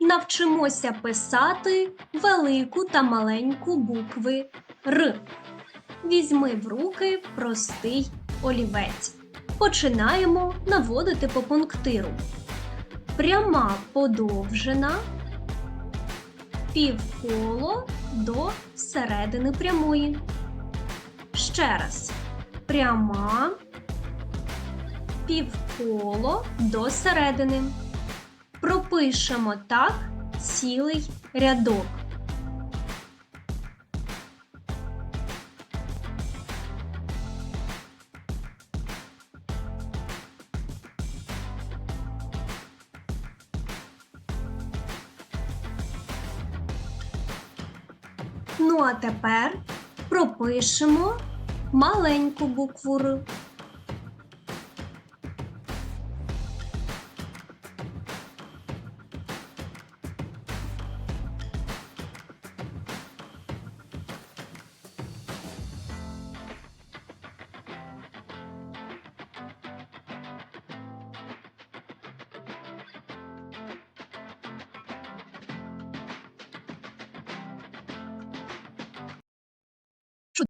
навчимося писати велику та маленьку букви Р. Візьми в руки простий олівець. Починаємо наводити по пунктиру. Пряма подовжена, півколо до середини прямої. Ще раз. Пряма, півколо до середини. Пропишемо так цілий рядок. Ну а тепер пропишемо маленьку букву Р.